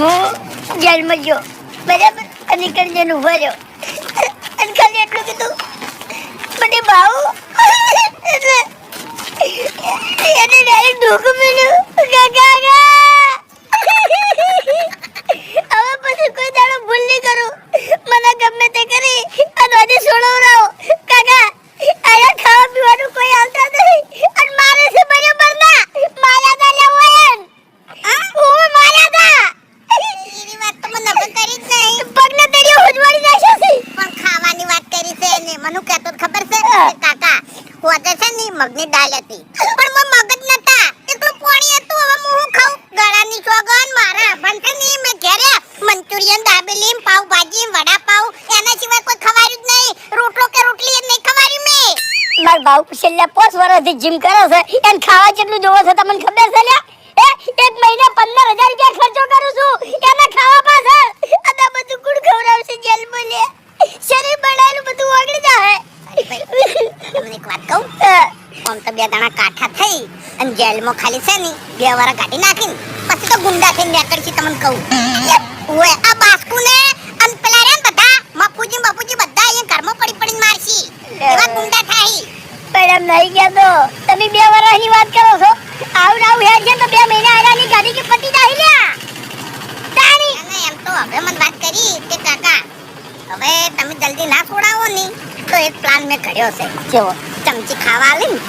જેલમાં ગયો. બરાબર? અને નીકળીને ઊભો રહ્યો અને ખાલી એટલું કીધું, મને ભાવ એને ડાયરેક્ટ ઢોકું મળ્યું. કાકા હવે પછી કોઈ દાડો ભૂલ નહીં કરું. મને ગમે તે કરી. અને આજે છોડવરાવો કાકા આયા ખાવા પીવાનું કોઈ આવતા નહીં અને મારે છે બરાબર ના મારા તા લેવો એમ હું મારા તા એની વાત તો મને નકર કરી જ નહીં પગને તેડી ઉજવાડી નાખ્યો છે પણ ખાવાની વાત કરી છે એને મને કહેતો તો ખબર છે હા. કે કાકા હોતે છે ને મગની દાળ હતી પણ મને મગજ નતા એકલું પાણી હતું હવે હું શું ખાઉં ગળાની સોગન મારા ભણતે નહીં મેં ઘેરે મંચુરિયન દાબેલી પાવ ભાજી વડાપાવ એના સિવાય કોઈ ખવાયું જ નહીં રોટલો કે રોટલી એ નહીં ખવાયું મેં મારા છેલ્લા પાંચ વર્ષથી જીમ કરે છે. એને ખાવા જેટલું જોવો છે તમને ખબર છે લ્યા? એ એક મહિને પંદર હજાર રૂપિયા ખર્ચો કરું છું. એને ખાવા પાછળ અને બધું ગુડ ખવડાવશે જેલ બોલે શરીર બનાવેલું બધું ઓગળી જાય તમને એક વાત કહું? આમ તો બે દાણા કાઠા થઈ અને જેલમાં ખાલી છે ને બે વારા કાઢી નાખીને પછી તો ગુંડા થઈને નીકળશે તમને કહું. ઓય આ બાસ્કુને અને પેલા રે બધા મફુજી બપુજી બધા અહીંયા ઘરમાં પડી પડીને મારશી. એવા ગુંડા થાય. પણ નહીં ગયા તો તમે બે વર્ષની વાત કરો છો? આવું આવું હેડ છે તો બે મહિના આગાની ગાડી કે પટી જાય લ્યા. અને એમ તો હવે મને વાત કરી કે કાકા હવે તમે જલ્દી ના છોડાવો ને. તો એક પ્લાન મેં કર્યો છે. કેવો? ચમચી ખાવા આલી ને.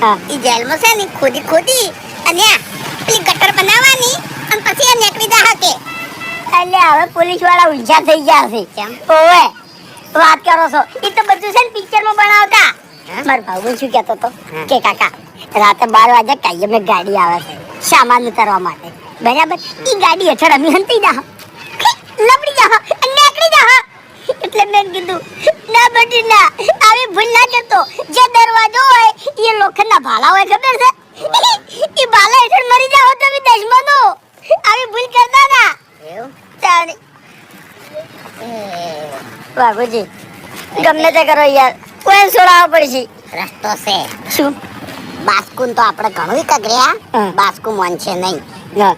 હા ઈ જેલમાં છે ને ખોદી ખોદી અને પેલી ગટર બનાવવાની અને પછી આ નીકળી દા હકે એટલે હવે પોલીસવાળા ઊંચા થઈ ગયા છે. ઓવે વાત કરો છો. એ તો બધું છે ને પિક્ચરમાં બનાવતા. હા? મારો ભાઈ શું કહેતો હતો? કે કાકા રાતે બાર વાગે કાયમ ગાડી આવે છે સામાન ઉતારવા માટે? બરાબર? એ ગાડી હેઠળ અમે હંતી જા લબડી જા નીકળી જા એટલે મેં કીધું ના બટી ના. આવી ભૂલ ના કરતો. જે દરવાજો હોય એ લોખંડના ભાલા હોય ખબર છે? એ ભાલા હેઠળ મરી જાઓ તમે દશમનો આવી ભૂલ કરતા ના તાણી. બાબુજી ગમે તે કરો યાર. કોઈ છોડાવવા પડશે. રસ્તો છે. શું? બાસ્કુન તો આપણે ઘણું કગર્યા હા. બાસ્કુ મોનશે નહીં.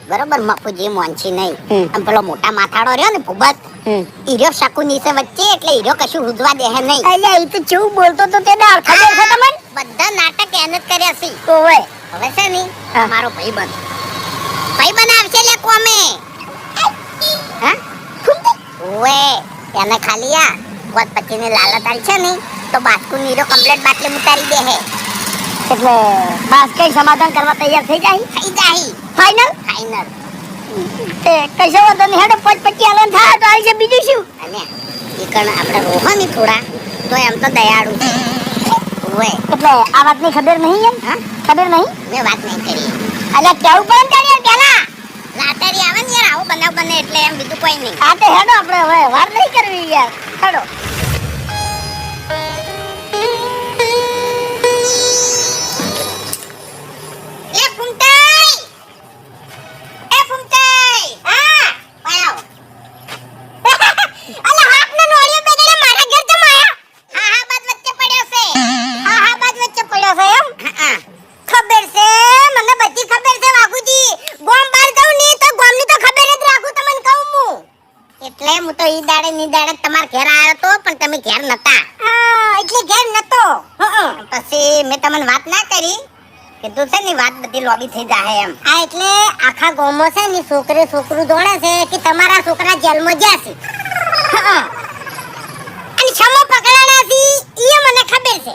બરોબર મફુજી મોનશી નહીં. અને પેલો મોટા માથાડો રહ્યો ને ભૂબત હીરો શકુની છે વચ્ચે એટલે હીરો કશું ઉજવા દે નહીં. અલ્યા એ તો ચેવું બોલતો તો તે દાળ ખબર છે તમને? બધા નાટક એને જ કર્યા છે. ઓવે હવે? છે ને હા. મારો ભાઈ બન ભાઈ બન આવશે લે કોમે? હા? ઓવે એને ખાલી આ વત પછીની લાલત આવી છે ને તો બાસ્કુ નીરો કમ્પ્લેટ બાટલે ઉતારી દે હે. એટલે બસ કઈ સમાધાન કરવા તૈયાર થઈ જાય? થઈ જાય. ફાઈનલ ફાઈનલ તે કશો વાંધો નહીં. હેડો પોચ પચી આલન થાય તો આવી છે બીજું શું? અને એ કણ આપણે રોહો ને થોડા. તો એમ તો દયાળુ. ઓવે એટલે આ વાતની ખબર નહીં એમ? હા? ખબર નહીં? મેં વાત નહીં કરી. અલ્યા કેવું પણ કરી યાર પેલા? લાટારી આવે ને યાર આવો બનાવ બને એટલે એમ બીજું કોઈ નહીં. આ તો હેડો આપણે હવે વાર નહીં કરવી યાર. હેડો. દાડે ની દાડે તમાર ઘેર આવ્યો તો પણ તમે ઘેર નતા. એટલે ઘેર નતો. પછી મેં તમને વાત ના કરી. કીધું છે ને વાત બધી લોબી થઈ જાય એમ. આ એટલે આખા ગામમાં છે ને છોકરે છોકરું દોડે છે કે તમારા છોકરા જેલમાં ગયા છે. અને છમો પકડાણા છે એ મને ખબર છે.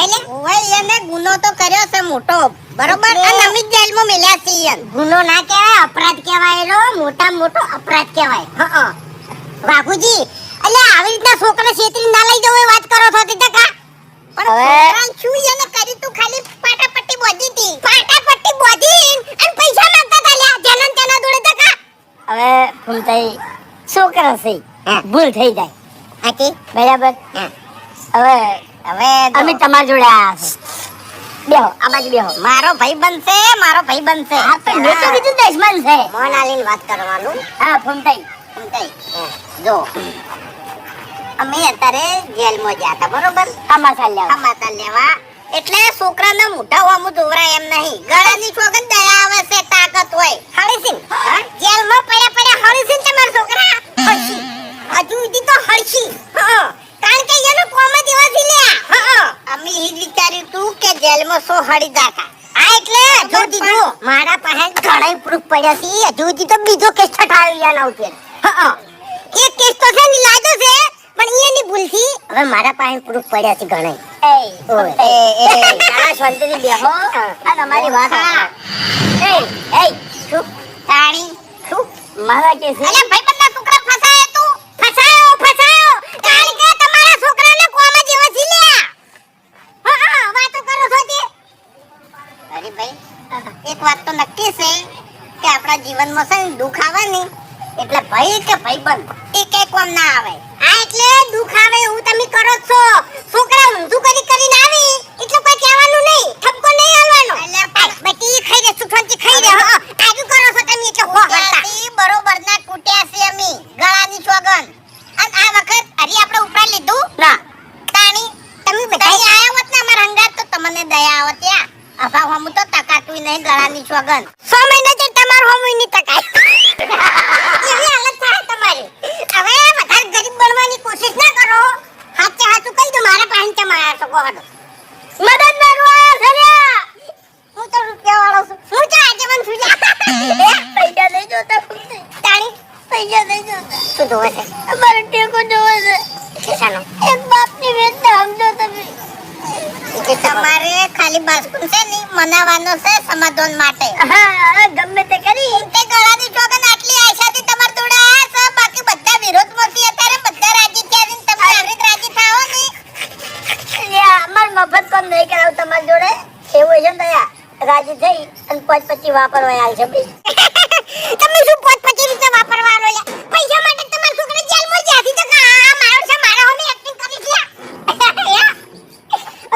એટલે? ઓય એને ગુનો તો કર્યો છે મોટો. બરોબર? અને અમે જેલમાં મેલ્યા છે ગુનો ના કહેવાય અપરાધ કહેવાય એનો. મોટા મોટો અપરાધ કહેવાય. હા. વાઘુજી એટલે આવી રીતના છોકરા છેતરી ના લઈ જવું વાત કરો છો તે ટકા. પણ છોકરાને શું એને કરી તું ખાલી પાટાપટ્ટી બોધી હતી પાટાપટ્ટી બોધી અને પૈસા માંગતા તા લ્યા જનન તેના જોડે ટકા. હવે ફૂમતાઈ છોકરા છે. ભૂલ થઈ જાય. હાથી બરાબર? હવે હવે અમે તમારા જોડે આયા છે. બેહો આ બાજુ બેહો. મારો ભાઈ બનશે મારો ભાઈ બનશે. હા તો મેં તો કીધું દશમન છે. મોન આલીન વાત કરવાનું. હા ફૂમતાઈ? જો અમે અત્યારે જેલમાં ગયા હતા બરોબર? તમાશા લેવા. સમાચાર લેવા. એટલે છોકરાને મોઢા હોમું દોવરાય એમ નહીં. ગળાની છોકન દયા આવે છે તાકાત હોય. હળસીન જેલમાં પડ્યા પડ્યા હળસીન તમારા છોકરા. હળસી હજુ સુધી તો હળસી કારણ કે એનો કોમ જ એવા લ્યા. અમે એ વિચાર્યું તું કે જેલમાં સો હળી જાતા. હા એટલે હજુ સુધી મારા પાસે ઘણા પ્રૂફ પડ્યા છે. હજુ તો બીજો કેસ ઠઠાયો યાર આવું છે હં. એક કેસ તો છે ની લાગ્યો છે પણ એની ભૂલથી હવે મારા પાસે પ્રૂફ પડ્યા છે ઘણા એ એ એ તારા શાંતિથી બેહો. આ તમારી વાત એ એ શું? તાણી શું? મારા કેસ છે. ભાઈ ભાઈબંધના છોકરા ફસાયો તું? ફસાયો ફસાયો. કારણ કે તમારા છોકરાને કોમ જ એવો છે લ્યા હા હા વાતો કરો છો તે. અરે ભાઈ એક વાત તો નક્કી છે કે આપણા જીવનમાં છે ને દુઃખ આવે ને એટલે ભાઈ કે ભાઈબંધ એ કઈ કોમ ના આવે. આ એટલે દુઃખ આવે એવું તમે કરો છો. છોકરા ઊંધું કરી કરીને આવી એટલે કોઈ કહેવાનું નહીં. ઠપકો નહીં હાલવાનો. બટી ખાઈ રે સુખંતી ખાઈ રે હા. આજુ કરો છો તમે એટલે હો હરતા. બરોબર ના કૂટ્યા છે અમે ગળાની સોગન અને આ વખત હરી આપણે ઉપર લીધું? ના. તાણી તમે બધા આયા હોત ને અમાર હંગાત તો તમને દયા આવત યા. અભાવ હમ તો તકાતું નહીં ગળાની સોગન સો મહિના જે તમારું હમ નહીં તકાય એવી હાલત થાય તમારી. હવે વધારે ગરીબ બનવાની કોશિશ ના કરો. હાચે હાચું કહી દો મારા પાસે ચમ આયા કહો મદદ માંગવા સર્યા હું તો રૂપિયા વાળો છું. હું તો આજે પણ છું? પૈસા નહીં જોતા તાણી? પૈસા નહીં જોતા. શું જોવે છે? અમારે ટેકો જોવે છે. ખિસ્સાનો એક બાપની વેદના સમજો તમે. તમારે ખાલી બાસ્કુન છે ને મનાવાનો છે સમાધાન માટે. હા મફત કોમ નહીં કરાવું તમારી જોડે? એવું છે ને દયા રાજી થઈ અને પાંચ પચી વાપરવા આલ છે ભાઈ. તમે શું પાંચ પચી રીતે વાપરવા લે પૈસા માટે તમાર છોકરા જેલમાં જાતી તો આ મારો છે મારા હોમે એક્ટિંગ કરી છે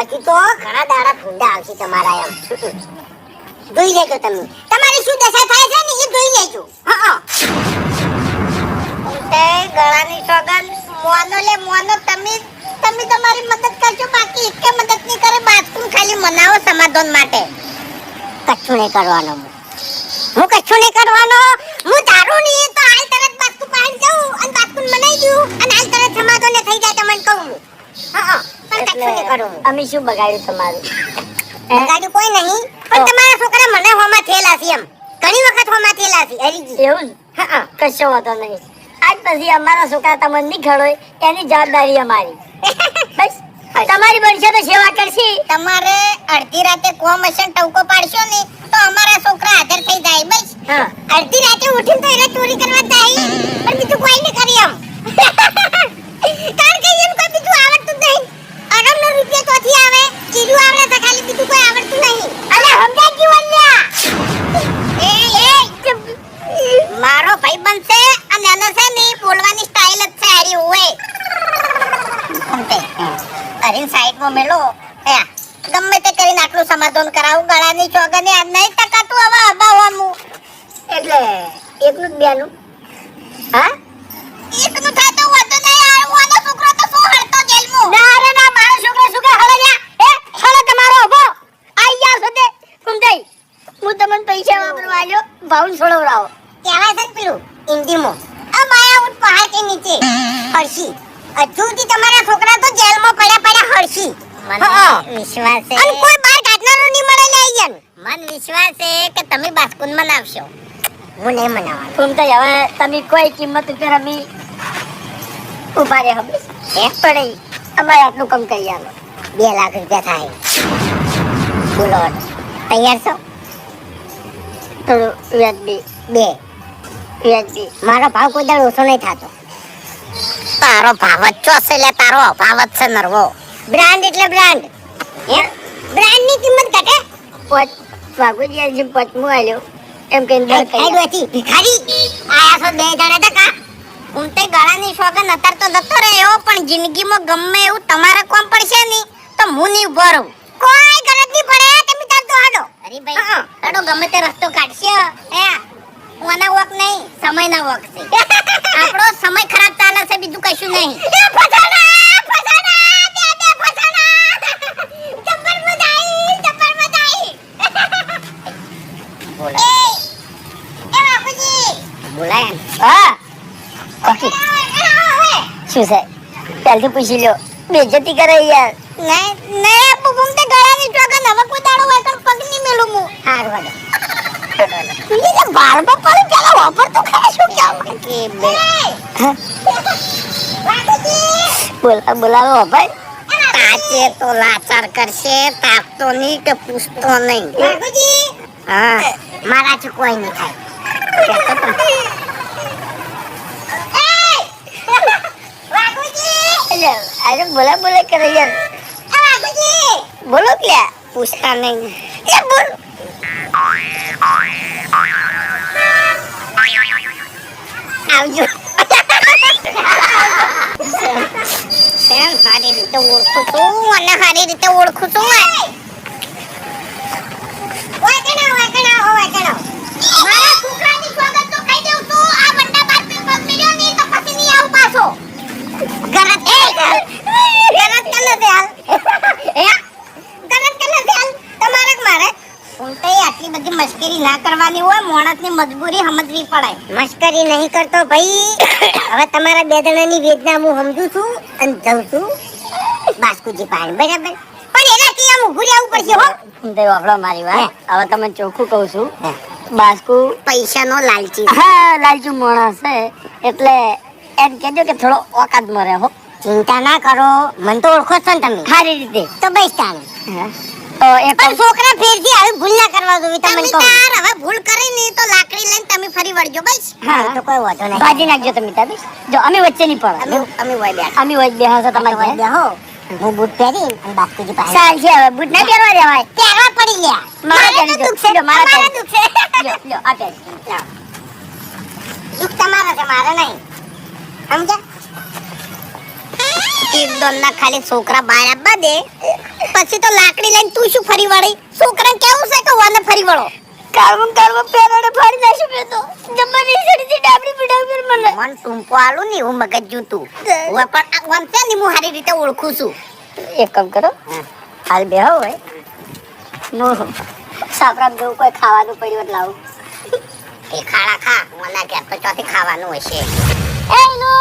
હજી તો ઘણા દાડા ફૂંડા આવશે તમારા એમ. જોઈ લેજો તમે. તમારી શું દશા થાય છે ને એ જોઈ લેજો. હા તે ગળાની સોગન મોનો લે મોનો તમે તમે તમારી મદદ કરજો બાકી એકે મદદ નહીં કરે બાથરૂમ ખાલી મનાવો સમાધાન માટે. કચ્છું નહીં કરવાનો હું. કચ્છું નહીં કરવાનો. હું દારૂ નહીં તો હાલ તરત બાથરૂમ પાણી જાઉં અને બાથરૂમ મનાઈ દઉં અને હાલ તરત સમાધાન થઈ જાય તમને કહું હા. પણ કચ્છું નહીં કરું અમે શું બગાડ્યું તમારું? બગાડ્યું કોઈ નહીં પણ તમારા છોકરા મને હોમાં થયેલા છે એમ. ઘણી વખત હોમાં થયેલા છે હરીજી. એવું? હા. કશો વાંધો નહીં. આજ પછી અમારા છોકરા તમને ખડોય એની જવાબદારી અમારી. બસ તમારી બનશે તો સેવા કરશી. તમારે અડધી રાતે કોમ હશે ટવકો પાડશો ને તો અમારા છોકરા હાજર થઈ જાય બસ. હા. અડધી રાતે ઉઠીને તો એને ચોરી કરવા જાય પણ બીજું કોઈ નહીં કરી એમ કારણ કે એને કોઈ બીજું આવડતું જ નહીં અરમનો રૂપિયો ચોથી આવે ચીરું આવડે છે ખાલી બીજું કોઈ આવડતું નહીં અલે સમજાય જીવન એ એ મારો ભાઈ બનશે અને એને છે ને બોલવાની સ્ટાઇલ જ છે હારી હોય સમજે અરીન સાઈડમાં મેલો એ ગમે તે કરીને આટલું સમાધાન કરાવું ગળાની ચોગને આ નહીં ટકાતું હવે અબાવાનું એટલે એકનું જ બેનું. હા? એકનું થાય તો વાંધો નહીં આ વાનો છોકરો તો શું હળતો જેલમો? ના રે ના મારો છોકરો શું કે હળે જા એ હળે તમારો ઊભો. આઈ જા સદે કુંજાઈ હું તમને પૈસા વાપરવા આલ્યો ભાવન છોડવરાવો કહેવાય છે પેલું હિન્દીમાં. આ માયા ઉઠ પહાડ કે નીચે. હર્ષી સુધી તમારા છોકરા તો જેલમાં પડ્યા પડ્યા હર્ષી હા. વિશ્વાસ અને કોઈ બાર કાઢનારું નહીં મળે લઈ મન વિશ્વાસ છે કે તમે બાસ્કુન મનાવશો હું નહીં કુંતાઈ હવે તમે કોઈ કિંમત ઉપર અમે ઊભા રહે હવે એક પડે અમારે આટલું કમ કરી આલો. બે લાખ રૂપિયા થાય. બોલો તૈયાર છો? થોડું વ્યાજબી બે વ્યાજબી મારો ભાવ કોઈ દાડો ઓછો નહીં થતો. તારો ભાવ જ લે તારો ભાવ જ છે નરવો. બ્રાન્ડ એટલે બ્રાન્ડ. હે? બ્રાન્ડની કિંમત ઘટે? પોચ વાઘુજી આજે પચમું આલ્યો. એમ કે દર કહી ખાઈ હતી ભિખારી આયા છો બે જણા ટકા હું તે ગળાની શોગન અત્યારે તો જતો રહ્યો પણ જિંદગીમાં ગમે એવું તમારે કોમ પડશે નહીં તો હું નહીં ઊભો રહું. કોઈ ગલત નહીં પડે તમે તાર તો હાડો અરે ભાઈ હાડો ગમે તે રસ્તો કાઢશે. હે ઓના વોક નહીં સમયના વોક છે. આપણો સમય ખરાબ ચાલે છે બીજું કશું નહીં. બાકી શું છે પહેલથી પૂછી લ્યો બેજતી કરે યાર નહીં નહીં આપું ઘૂમતે ગળાની ચોગન હવે કોઈ દાડો હોય તો પગ નહીં મેલું હું હાર વાગે તું. જે બારમાં પડી પેલા વાપર તો ખરા શું કેવું કે બે બોલા બોલાવો ભાઈ તાચે તો લાચાર કરશે તાપતો નહીં કે પૂછતો નહીં હા મારાથી કોઈ નહીં થાય એટલે અરે બોલા બોલા કરે યાર? બોલો કે પૂછતા નહીં. એ બોલ. આવજો. સેમ સારી રીતે ઓળખું છું? અને સારી રીતે ઓળખું છું ઓય કણા ઓય કણા ઓય કણા મારા છોકરાની સ્વાગત તો કહી દઉં છું આ બંડા બાર પે પગ મિલ્યો નહીં તો પછી નહીં આવું પાછો ગરજ એ ગરજ કને છે હાલ એ ગરજ કને છે હાલ તમારે કે મારે ઉલટે આટલી બધી મશ્કરી ના કરવાની હોય માણસની મજબૂરી સમજવી પડે મશ્કરી નહીં કરતો ભાઈ. હવે તમારા બે જણાની વેદના હું સમજુ છું અને જઉં છું બાસ્કુજી પાસે. બરાબર? પણ એનાથી આમ રહેવું પડશે હો. દેવ વાપરો મારી વાત. હવે તમે ચોખ્ખું કહું છું. બાસ્કુ પૈસાનો લાલચી. હા લાલચી માણસ છે. એટલે એમ કહેજો કે થોડો ઓકાત મરે હો. ચિંતા ના કરો. મને તો ઓળખો છો ને તમે. સારી રીતે. તો બસ હા. તો પણ છોકરા ફેરથી આવી ભૂલ ના કરવા દો તમે તાર હવે ભૂલ કરી નહીં તો લાકડી લઈને તમે વળજો બસ. હા. તો કોઈ વાંધો નહીં. ભાજી નાખજો તમે તાબી જો અમે વચ્ચે નહીં પડો અમે અમે વઈ બેઠા અમે વચ્ચે બેહો તમારે વઈ બેહો હું. બૂટ પહેરી અને બાસ્કુજી પાસે. ચાલ છે હવે બૂટ ના પહેરવા દેવાય. પહેરવા પડી ગયા. મારા તો દુખ. છે મારા તો દુખ. છે જો જો આ પહેર. દુખ તમારા છે મારે નહીં. સમજ્યા? ખાલી છોકરા બહાર આવવા દે. પછી તો લાકડી લઈને તું શું ફરી વળી? છોકરાને કેવું છે કે વાને ફરી વળો? કાળમાં કાળમાં પેરાડે ફાડી નાખ્યું મેં તો. જમવાની સડીથી ડાબડી પીડાવી પર મને. મન ટૂંપો આલું ને હું મગજ જૂતું હું પણ આ વંશે ને હું સારી રીતે ઓળખું છું. એક કામ કરો. હાલ બે હો હોયનું. સાપરામ જેવું કોઈ ખાવાનું પડ્યું એટલે લાવું એ ખાડા ખા મને ઘેર તો ચોથી ખાવાનું હશે. એ લો